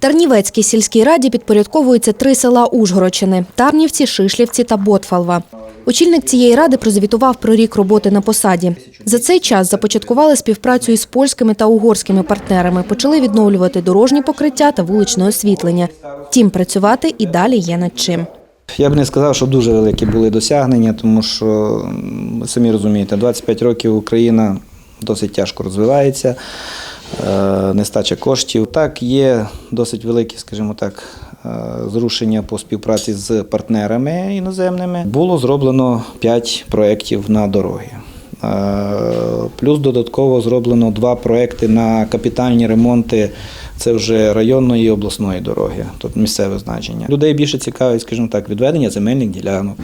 Тарнівецькій сільській раді підпорядковуються три села Ужгородщини – Тарнівці, Шишлівці та Ботфалва. Очільник цієї ради прозвітував про рік роботи на посаді. За цей час започаткували співпрацю із польськими та угорськими партнерами, почали відновлювати дорожні покриття та вуличне освітлення. Втім, працювати і далі є над чим. Я б не сказав, що дуже великі були досягнення, тому що самі розумієте, 25 років Україна досить тяжко розвивається, нестача коштів. Так, є досить великі, скажімо так, е, зрушення по співпраці з партнерами іноземними. Було зроблено 5 проєктів на дороги. Е, Плюс додатково зроблено два проекти на капітальні ремонти. Це вже районної і обласної дороги, тобто місцеве значення. Людей більше цікавить, скажімо так, відведення земельних ділянок,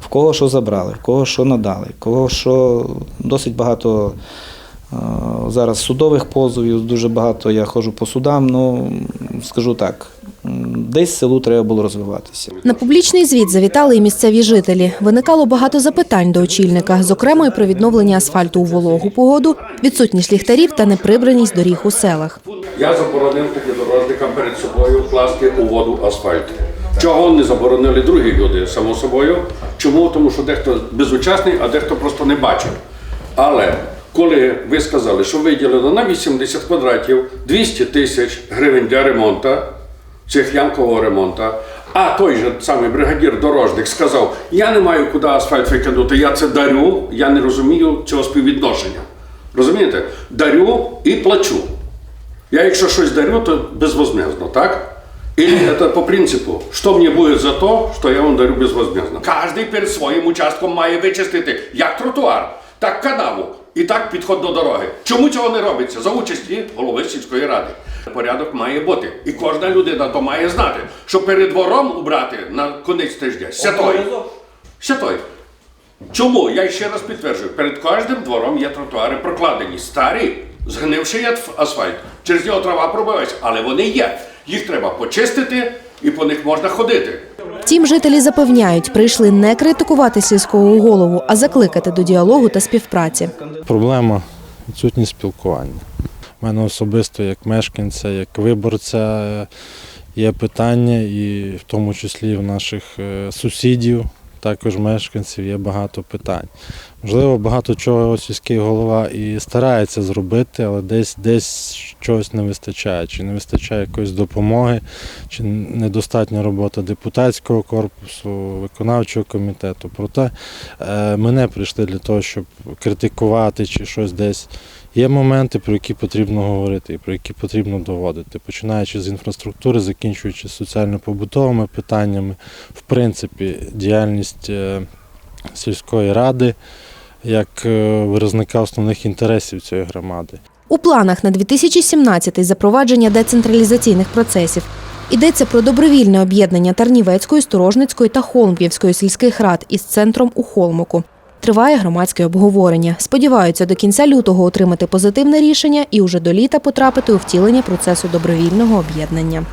в кого що забрали, в кого що надали, в кого що досить багато е, зараз судових позовів, дуже багато я ходжу по судам. Ну скажу так, десь селу треба було розвиватися. На публічний звіт завітали і місцеві жителі. Виникало багато запитань до очільника, зокрема і про відновлення асфальту у вологу погоду, відсутність ліхтарів та неприбраність доріг у селах. Я заборонив дорожникам перед собою класти у воду асфальт. Чого не заборонили другі люди, само собою. Чому? Тому що дехто безучасний, а дехто просто не бачив. Але коли ви сказали, що виділено на 80 квадратів 200 тисяч гривень для ремонту, цих ямкового ремонту, а той же самий бригадір дорожник сказав: я не маю куди асфальт викинути, я це дарю, я не розумію цього співвідношення. Розумієте? Дарю і плачу. Я якщо щось дарю, то безвозмездно, так? Или это по принципу, що мені буде за то, що я вам дарю безвозмездно. Кожний перед своїм участком має вичистити як тротуар, так канаву і так підход до дороги. Чому цього не робиться? За участі голови сільської ради. Порядок має бути. І кожна людина то має знати, що перед двором убрати на конець тижня святой. Святой. Чому? Я ще раз підтверджую, перед кожним двором є тротуари прокладені. Старі, згнивший є асфальт. Через нього трава пробивається, але вони є. Їх треба почистити і по них можна ходити. Втім, жителі запевняють, прийшли не критикувати сільського голову, а закликати до діалогу та співпраці. Проблема відсутність спілкування. У мене особисто як мешканця, як виборця е, є питання, і в тому числі в наших е, сусідів, також мешканців, є багато питань. Можливо, багато чого сільський голова і старається зробити, але десь десь чогось не вистачає. Чи не вистачає якоїсь допомоги, чи недостатня робота депутатського корпусу, виконавчого комітету. Проте е, ми не прийшли для того, щоб критикувати чи щось десь. Є моменти, про які потрібно говорити і про які потрібно доводити, починаючи з інфраструктури, закінчуючи соціально-побутовими питаннями. В принципі, діяльність е, сільської ради як е, вирозника основних інтересів цієї громади. У планах на 2017-й запровадження децентралізаційних процесів. Йдеться про добровільне об'єднання Тарнівецької, Сторожницької та Холмп'євської сільських рад із центром у Холмоку. Триває громадське обговорення. Сподіваються до кінця лютого отримати позитивне рішення і уже до літа потрапити у втілення процесу добровільного об'єднання.